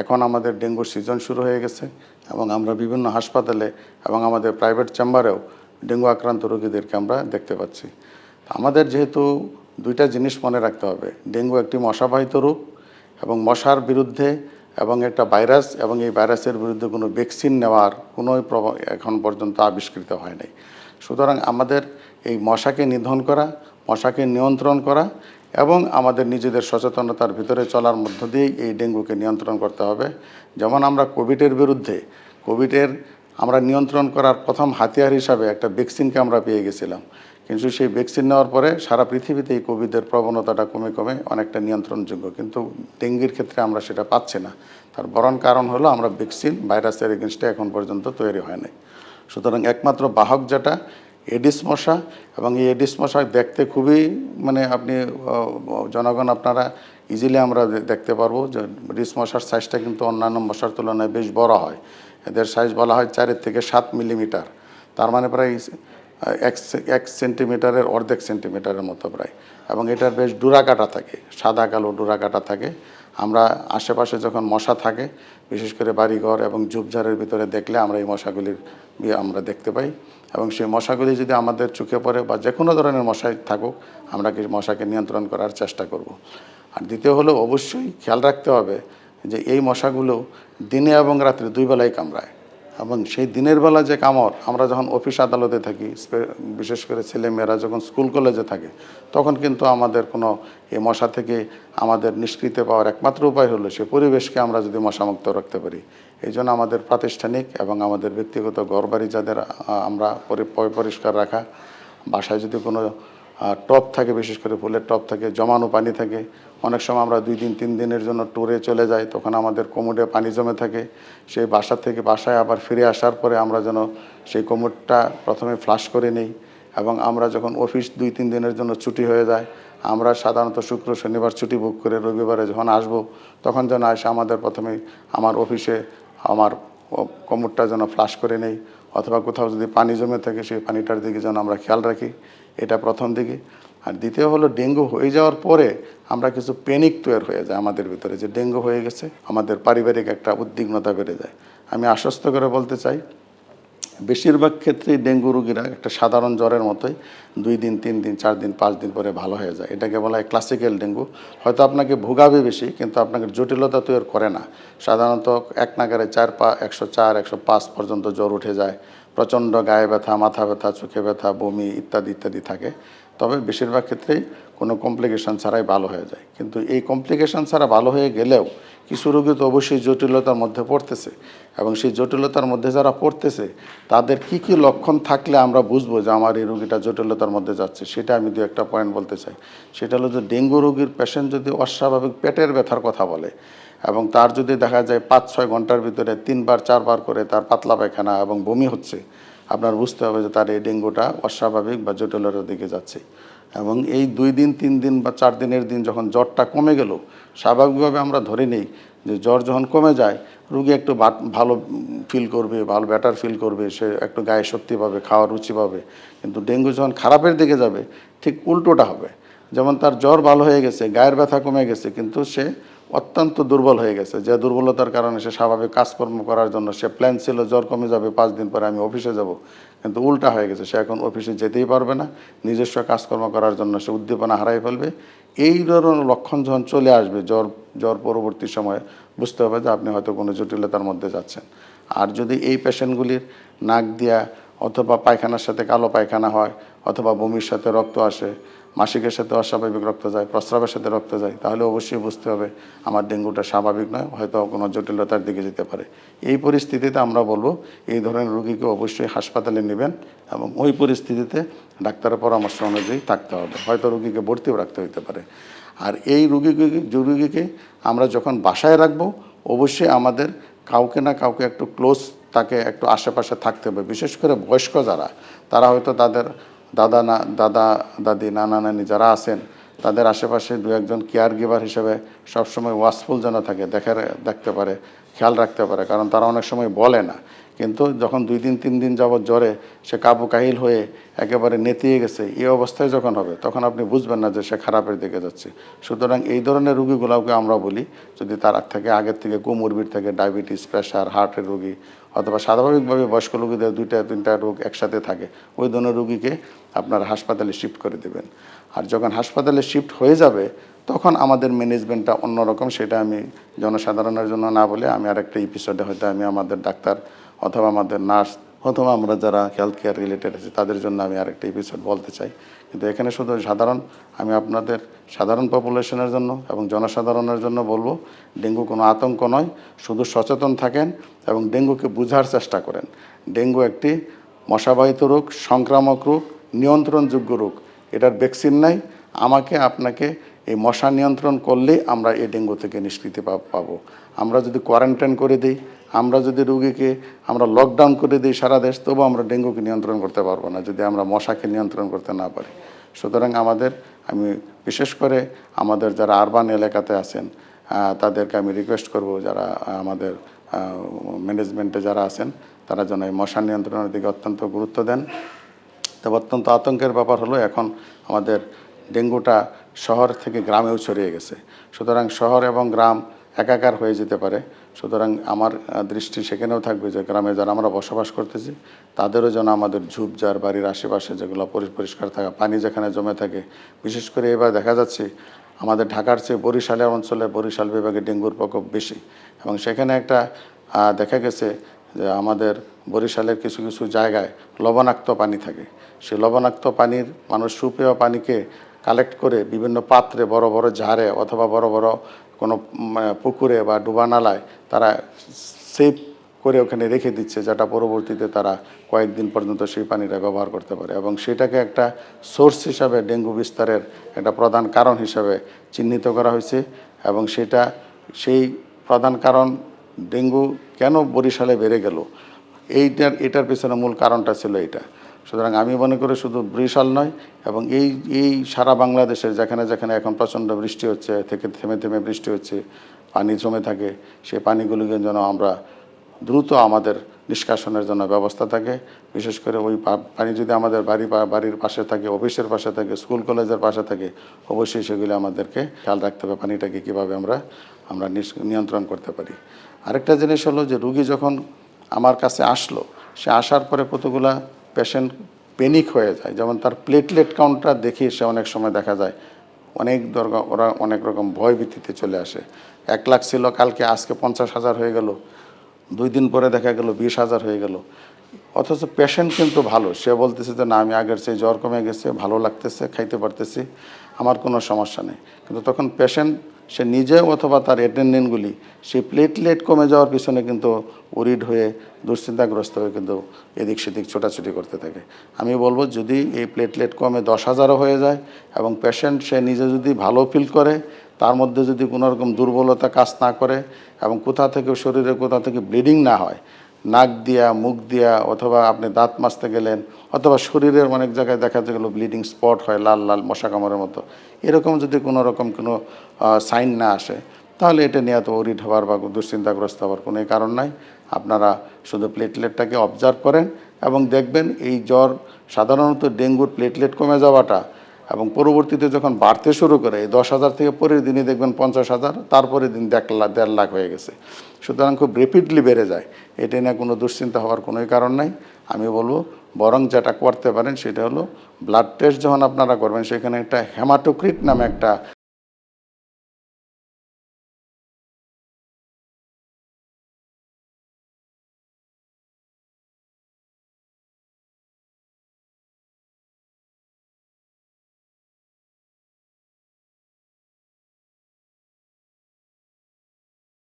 এখন আমাদের ডেঙ্গুর সিজন শুরু হয়ে গেছে এবং আমরা বিভিন্ন হাসপাতালে এবং আমাদের প্রাইভেট চেম্বারেও ডেঙ্গু আক্রান্ত রোগীদেরকে আমরা দেখতে পাচ্ছি। আমাদের যেহেতু দুইটা জিনিস মনে রাখতে হবে, ডেঙ্গু একটি মশাবাহিত রোগ এবং মশার বিরুদ্ধে এবং একটা ভাইরাস এবং এই ভাইরাসের বিরুদ্ধে কোনো ভ্যাকসিন নেওয়ার কোনো এখন পর্যন্ত আবিষ্কৃত হয় নাই। সুতরাং আমাদের এই মশাকে নিধন করা, মশাকে নিয়ন্ত্রণ করা এবং আমাদের নিজেদের সচেতনতার ভিতরে চলার মধ্য দিয়েই এই ডেঙ্গুকে নিয়ন্ত্রণ করতে হবে। যেমন আমরা কোভিডের বিরুদ্ধে, কোভিডের আমরা নিয়ন্ত্রণ করার প্রথম হাতিয়ার হিসাবে একটা ভ্যাকসিনকে আমরা পেয়ে গেছিলাম। কিন্তু সেই ভ্যাকসিন নেওয়ার পরে সারা পৃথিবীতে এই কোভিডের প্রবণতাটা কমে কমে অনেকটা নিয়ন্ত্রণযোগ্য। কিন্তু ডেঙ্গির ক্ষেত্রে আমরা সেটা পাচ্ছি না। তার বরং কারণ হলো আমরা ভ্যাকসিন ভাইরাসের এগেনস্টে এখন পর্যন্ত তৈরি হয় নাই সুতরাং একমাত্র বাহক যেটা এডিস মশা এবং এই এডিস মশা দেখতে খুবই মানে আপনি জনগণ আপনারা ইজিলি আমরা দেখতে পারব যে এডিস মশার সাইজটা কিন্তু অন্যান্য মশার তুলনায় বেশ বড় হয়। এদের সাইজ বলা হয় চারের থেকে সাত মিলিমিটার তার মানে প্রায় এক এক সেন্টিমিটারের অর্ধেক সেন্টিমিটারের মতো প্রায়। এবং এটার বেশ ডুরা কাটা থাকে, সাদা কালো ডুরা কাটা থাকে। আমরা আশেপাশে যখন মশা থাকে, বিশেষ করে বাড়িঘর এবং ঝুপঝাড়ের ভিতরে দেখলে আমরা এই মশাগুলির আমরা দেখতে পাই। এবং সেই মশাগুলি যদি আমাদের চোখে পড়ে বা যে কোনো ধরনের মশাই থাকুক, আমরা কি মশাকে নিয়ন্ত্রণ করার চেষ্টা করব। আর দ্বিতীয় হলো, অবশ্যই খেয়াল রাখতে হবে যে এই মশাগুলো দিনে এবং রাত্রে দুই বেলায় কামড়ায় এবং সেই দিনের বেলা যে কামড় আমরা যখন অফিস আদালতে থাকি বিশেষ করে ছেলেমেয়েরা যখন স্কুল কলেজে থাকে, তখন কিন্তু আমাদের কোনো এই মশা থেকে আমাদের নিষ্কৃতি পাওয়ার একমাত্র উপায় হলো সে পরিবেশকে আমরা যদি মশামুক্ত রাখতে পারি। এই জন্য আমাদের প্রাতিষ্ঠানিক এবং আমাদের ব্যক্তিগত ঘরবাড়ি যাদের আমরা পরি- পরিষ্কার রাখা, বাসায় যদি কোনো টব থাকে, বিশেষ করে ফুলের টব থাকে, জমানো পানি থাকে অনেক সময় আমরা দুই দিন, তিন দিনের জন্য ট্যুরে চলে যাই, তখন আমাদের কোমোডে পানি জমে থাকে। সেই বাসা থেকে বাসায় আবার ফিরে আসার পরে আমরা যেন সেই কোমোডটা প্রথমে ফ্লাশ করে নিই এবং আমরা যখন অফিস দুই, তিন দিনের জন্য ছুটি হয়ে যায়, আমরা সাধারণত শুক্র, শনিবার ছুটি বুক করে রবিবারে যখন আসব, তখন যেন আসে আমাদের প্রথমে আমার অফিসে আমার কোমরটা যেন ফ্লাশ করে নেই অথবা কোথাও যদি পানি জমে থাকে, সেই পানিটার দিকে যেন আমরা খেয়াল রাখি। এটা প্রথম দিকে। আর দ্বিতীয় হলো ডেঙ্গু হয়ে যাওয়ার পরে আমরা কিছু প্যানিক তৈরি হয়ে যায় আমাদের ভিতরে, যে ডেঙ্গু হয়ে গেছে, আমাদের পারিবারিক একটা উদ্বিগ্নতা বেড়ে যায়। আমি আশ্বস্ত করে বলতে চাই, বেশিরভাগ ক্ষেত্রেই ডেঙ্গু রোগীরা একটা সাধারণ জ্বরের মতোই দুই দিন, তিন দিন, চার দিন, পাঁচ দিন পরে ভালো হয়ে যায়। এটাকে বলা হয় ক্লাসিক্যাল ডেঙ্গু। হয়তো আপনাকে ভোগাবে বেশি, কিন্তু আপনাকে জটিলতা তৈরি করে না। সাধারণত এক নাগারে চার পা, একশো চার, একশো পাঁচ পর্যন্ত জ্বর উঠে যায়। প্রচণ্ড গায়ে ব্যথা, মাথা ব্যথা, চোখে ব্যথা, বমি ইত্যাদি ইত্যাদি থাকে। তবে বেশিরভাগ ক্ষেত্রেই কোনো কমপ্লিকেশন ছাড়াই ভালো হয়ে যায়। কিন্তু এই কমপ্লিকেশন ছাড়া ভালো হয়ে গেলেও কিছু রোগী তো অবশ্যই জটিলতার মধ্যে পড়তেছে এবং সেই জটিলতার মধ্যে যারা পড়তেছে, তাদের কি কি লক্ষণ থাকলে আমরা বুঝব যে আমার এই রোগীটা জটিলতার মধ্যে যাচ্ছে? সেটা আমি দু একটা পয়েন্ট বলতে চাই। সেটা হলো যে ডেঙ্গু রোগীর পেশেন্ট যদি অস্বাভাবিক পেটের ব্যথার কথা বলে এবং তার যদি দেখা যায় পাঁচ, ছয় ঘণ্টার ভিতরে তিনবার, চারবার করে তার পাতলা পায়খানা এবং বমি হচ্ছে, আপনার বুঝতে হবে যে তার এই ডেঙ্গুটা অস্বাভাবিক বা জটিলতার দিকে যাচ্ছে। এবং এই দুই দিন, তিন দিন বা চার দিনের দিন যখন জ্বরটা কমে গেল, স্বাভাবিকভাবে আমরা ধরে নিই যে জ্বর যখন কমে যায়, রুগী একটু ভালো ফিল করবে, ভালো ব্যাটার ফিল করবে, সে একটু গায়ে শক্তি পাবে, খাওয়ার রুচি পাবে। কিন্তু ডেঙ্গু যখন খারাপের দিকে যাবে, ঠিক উল্টোটা হবে। যেমন তার জ্বর ভালো হয়ে গেছে, গায়ের ব্যথা কমে গেছে, কিন্তু সে অত্যন্ত দুর্বল হয়ে গেছে। যে দুর্বলতার কারণে সে স্বাভাবিক কাজকর্ম করার জন্য সে প্ল্যান ছিল, জ্বর কমে যাবে, পাঁচ দিন পরে আমি অফিসে যাব। কিন্তু উল্টা হয়ে গেছে, সে এখন অফিসে যেতেই পারবে না। নিজস্ব কাজকর্ম করার জন্য সে উদ্দীপনা হারাই ফেলবে। এই ধরনের লক্ষণ যখন চলে আসবে, জ্বর জ্বর পরবর্তী সময়ে, বুঝতে হবে যে আপনি হয়তো কোনো জটিলতার মধ্যে যাচ্ছেন। আর যদি এই পেশেন্টগুলির নাক দিয়া অথবা পায়খানার সাথে কালো পায়খানা হয়, অথবা বমির সাথে রক্ত আসে মাসিকের সাথে অস্বাভাবিক রক্ত যায়, প্রস্রাবের সাথে রক্ত যায়, তাহলে অবশ্যই বুঝতে হবে আমার ডেঙ্গুটা স্বাভাবিক নয়, হয়তো কোনো জটিলতার দিকে যেতে পারে। এই পরিস্থিতিতে আমরা বলব, এই ধরনের রোগীকে অবশ্যই হাসপাতালে নেবেন এবং ওই পরিস্থিতিতে ডাক্তারের পরামর্শ অনুযায়ী থাকতে হবে, হয়তো রোগীকে ভর্তিও রাখতে হতে পারে। আর এই রুগীকে রুগীকে আমরা যখন বাসায় রাখব, অবশ্যই আমাদের কাউকে না কাউকে একটু ক্লোজ তাকে একটু আশেপাশে থাকতে হবে, বিশেষ করে বয়স্ক যারা, তারা হয়তো তাদের দাদা না, দাদা, দাদি, নানা, নানি যারা আছেন, তাদের আশেপাশে দু একজন কেয়ার গিভার হিসেবে সবসময় ওয়াশফুল যেন থাকে দেখার দেখতে পারে, খেয়াল রাখতে পারে, কারণ তারা অনেক সময় বলে না। কিন্তু যখন দুই দিন, তিন দিন যাবৎ জ্বরে সে কাবু কাহিল হয়ে একেবারে নেতিয়ে গেছে, এই অবস্থায় যখন হবে, তখন আপনি বুঝবেন না যে সে খারাপের দিকে যাচ্ছে। সুতরাং এই ধরনের রুগীগুলোকে আমরা বলি, যদি তার থেকে আগের থেকে কোমরবির থেকে ডায়াবেটিস, প্রেশার, হার্টের রোগী অথবা স্বাভাবিকভাবে বয়স্ক রোগীদের দুইটা, তিনটা রোগ একসাথে থাকে, ওই ধরনের রুগীকে আপনার হাসপাতালে শিফট করে দেবেন। আর যখন হাসপাতালে শিফট হয়ে যাবে, তখন আমাদের ম্যানেজমেন্টটা অন্যরকম, সেটা আমি জনসাধারণের জন্য না বলে আমি আরেকটা এপিসোডে হয়তো আমি আমাদের ডাক্তার অথবা আমাদের নার্স, অথবা আমরা যারা হেলথ কেয়ার রিলেটেড আছি, তাদের জন্য আমি আরেকটা এপিসোড বলতে চাই। কিন্তু এখানে শুধু সাধারণ, আমি আপনাদের সাধারণ পপুলেশনের জন্য এবং জনসাধারণের জন্য বলব, ডেঙ্গু কোনো আতঙ্ক নয়, শুধু সচেতন থাকেন এবং ডেঙ্গুকে বোঝার চেষ্টা করেন। ডেঙ্গু একটি মশাবাহিত রোগ, সংক্রামক রোগ, নিয়ন্ত্রণযোগ্য রোগ। এটার ভ্যাকসিন নাই, আমাকে, আপনাকে এই মশা নিয়ন্ত্রণ করলেই আমরা এই ডেঙ্গু থেকে নিষ্কৃতি পাবো। আমরা যদি কোয়ারেন্টাইন করে দিই আমরা যদি রুগীকে আমরা লকডাউন করে দিই সারা দেশ, তবু আমরা ডেঙ্গুকে নিয়ন্ত্রণ করতে পারব না, যদি আমরা মশাকে নিয়ন্ত্রণ করতে না পারি। সুতরাং আমাদের, আমি বিশেষ করে আমাদের যারা আরবান এলাকাতে আছেন তাদেরকে আমি রিকোয়েস্ট করব যারা আমাদের ম্যানেজমেন্টে যারা আছেন, তারা যেন এই মশা নিয়ন্ত্রণের দিকে অত্যন্ত গুরুত্ব দেন। তবে অত্যন্ত আতঙ্কের ব্যাপার হলো এখন আমাদের ডেঙ্গুটা শহর থেকে গ্রামেও ছড়িয়ে গেছে। সুতরাং শহর এবং গ্রাম একাকার হয়ে যেতে পারে। সুতরাং আমার দৃষ্টি সেখানেও থাকবে যে গ্রামে যারা আমরা বসবাস করতেছি, তাদেরও যেন আমাদের ঝুপঝাড় বাড়ির আশেপাশে যেগুলো পরি- পরিষ্কার থাকা, পানি যেখানে জমে থাকে। বিশেষ করে এবার দেখা যাচ্ছে, আমাদের ঢাকার চেয়ে বরিশালের অঞ্চলে বরিশাল বিভাগে ডেঙ্গুর প্রকোপ বেশি। এবং সেখানে একটা দেখা গেছে যে আমাদের বরিশালের কিছু কিছু জায়গায় লবণাক্ত পানি থাকে। সেই লবণাক্ত পানির, মানুষ সুপেয় পানিকে কালেক্ট করে বিভিন্ন পাত্রে বড় বড় ঝাড়ে অথবা বড় বড় কোনো পুকুরে বা ডুবা নালায় তারা সেভ করে ওখানে রেখে দিচ্ছে, যেটা পরবর্তীতে তারা কয়েকদিন পর্যন্ত সেই পানিটা ব্যবহার করতে পারে। এবং সেটাকে একটা সোর্স হিসাবে ডেঙ্গু বিস্তারের একটা প্রধান কারণ হিসাবে চিহ্নিত করা হয়েছে। এবং সেটা, সেই প্রধান কারণ ডেঙ্গু কেন বরিশালে বেড়ে গেল, এইটার, এটার পেছনে মূল কারণটা ছিল এটা সুতরাং আমি মনে করি শুধু বরিশাল নয় এবং এই এই সারা বাংলাদেশের যেখানে যেখানে এখন প্রচণ্ড বৃষ্টি হচ্ছে, থেকে থেমে থেমে বৃষ্টি হচ্ছে, পানি জমে থাকে সেই পানিগুলিকে যেন আমরা দ্রুত আমাদের নিষ্কাশনের জন্য ব্যবস্থা থাকে। বিশেষ করে ওই পানি যদি আমাদের বাড়ি, বাড়ির পাশে থাকে, অফিসের পাশে থাকে, স্কুল, কলেজের পাশে থাকে, অবশ্যই সেগুলি আমাদেরকে খেয়াল রাখতে হবে, পানিটাকে কীভাবে আমরা আমরা নিয়ন্ত্রণ করতে পারি। আরেকটা জিনিস হলো যে রুগী যখন আমার কাছে আসলো, সে আসার পরে কতগুলা পেশেন্ট পেনিক হয়ে যায়। যেমন তার প্লেটলেট কাউন্টটা দেখে, সে অনেক সময় দেখা যায়, অনেক দরকার ওরা অনেক রকম ভয় ভীতিতে চলে আসে। এক লাখ ছিল, কালকে আজকে পঞ্চাশ হাজার হয়ে গেল, দুই দিন পরে দেখা গেল বিশ হাজার হয়ে গেল। অথচ পেশেন্ট কিন্তু ভালো, সে বলতেছে যে, না, আমি আগের চেয়ে জ্বর কমে গেছে, ভালো লাগতেছে, খাইতে পারতেছি, আমার কোনো সমস্যা নেই। কিন্তু তখন পেশেন্ট সে নিজে অথবা তার অ্যাটেন্ডেন্টগুলি সে প্লেটলেট কমে যাওয়ার পিছনে কিন্তু উরিড হয়ে, দুশ্চিন্তাগ্রস্ত হয়ে কিন্তু এদিক সেদিক ছোটাছুটি করতে থাকে। আমি বলব যদি এই প্লেটলেট কমে দশ হাজারও হয়ে যায় এবং পেশেন্ট সে নিজে যদি ভালো ফিল করে, তার মধ্যে যদি কোনোরকম দুর্বলতা কাজ না করে এবং কোথা থেকে শরীরে কোথা থেকে ব্লিডিং না হয় নাক দিয়া, মুখ দিয়া, অথবা আপনি দাঁত মাজতে গেলেন, অথবা শরীরের অনেক জায়গায় দেখা গেলো ব্লিডিং স্পট হয়, লাল লাল মশা কামড়ের মতো। এরকম যদি কোনো রকম কোনো সাইন না আসে, তাহলে এটা নিয়ে এত ওরিড হওয়ার বা দুশ্চিন্তাগ্রস্ত হওয়ার কোনো কারণ নাই। আপনারা শুধু প্লেটলেটটাকে অবজার্ভ করেন এবং দেখবেন এই জ্বর সাধারণত ডেঙ্গুর প্লেটলেট কমে যাওয়াটা এবং পরবর্তীতে যখন বাড়তে শুরু করে দশ হাজার থেকে পরের দিনই দেখবেন পঞ্চাশ হাজার তারপরে দিন দেড় লাখ হয়ে গেছে। সুতরাং খুব রেপিডলি বেড়ে যায়। এটা নিয়ে কোনো দুশ্চিন্তা হওয়ার কোনোই কারণ নাই। আমি বলব, বরং যেটা করতে পারেন সেটা হলো ব্লাড টেস্ট যখন আপনারা করবেন, সেখানে একটা হেমাটোক্রিট নামে একটা